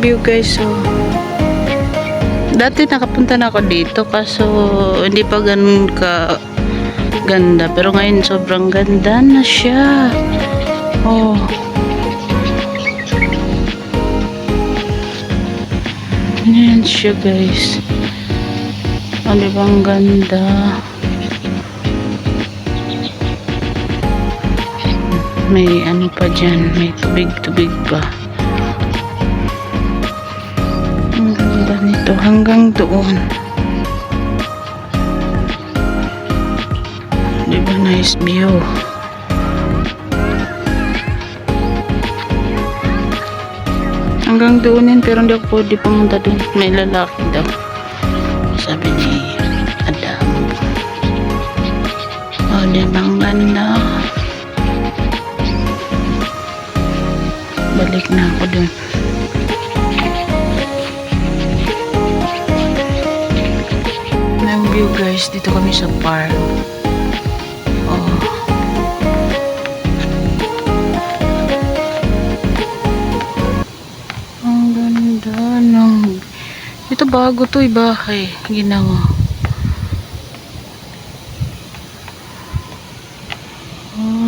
view guys. So, dati nakapunta na ako dito kaso hindi pa ganun ka ganda. Pero ngayon sobrang ganda na siya. Oh. Yan siya guys. Ano bang ganda? May ano pa dyan. May tubig-tubig pa. Nito hanggang doon. Di ba nice view? Hanggang doon yan pero hindi ako pwede pumunta doon. May lalaki daw. Sabi ni Adam. Oh, di ba ang ganda? Balik na ako doon. view guys, dito kami sa park. Oh. Ang ganda ng... Ito bago to yung bahay. Ginawa. Oh. Ah.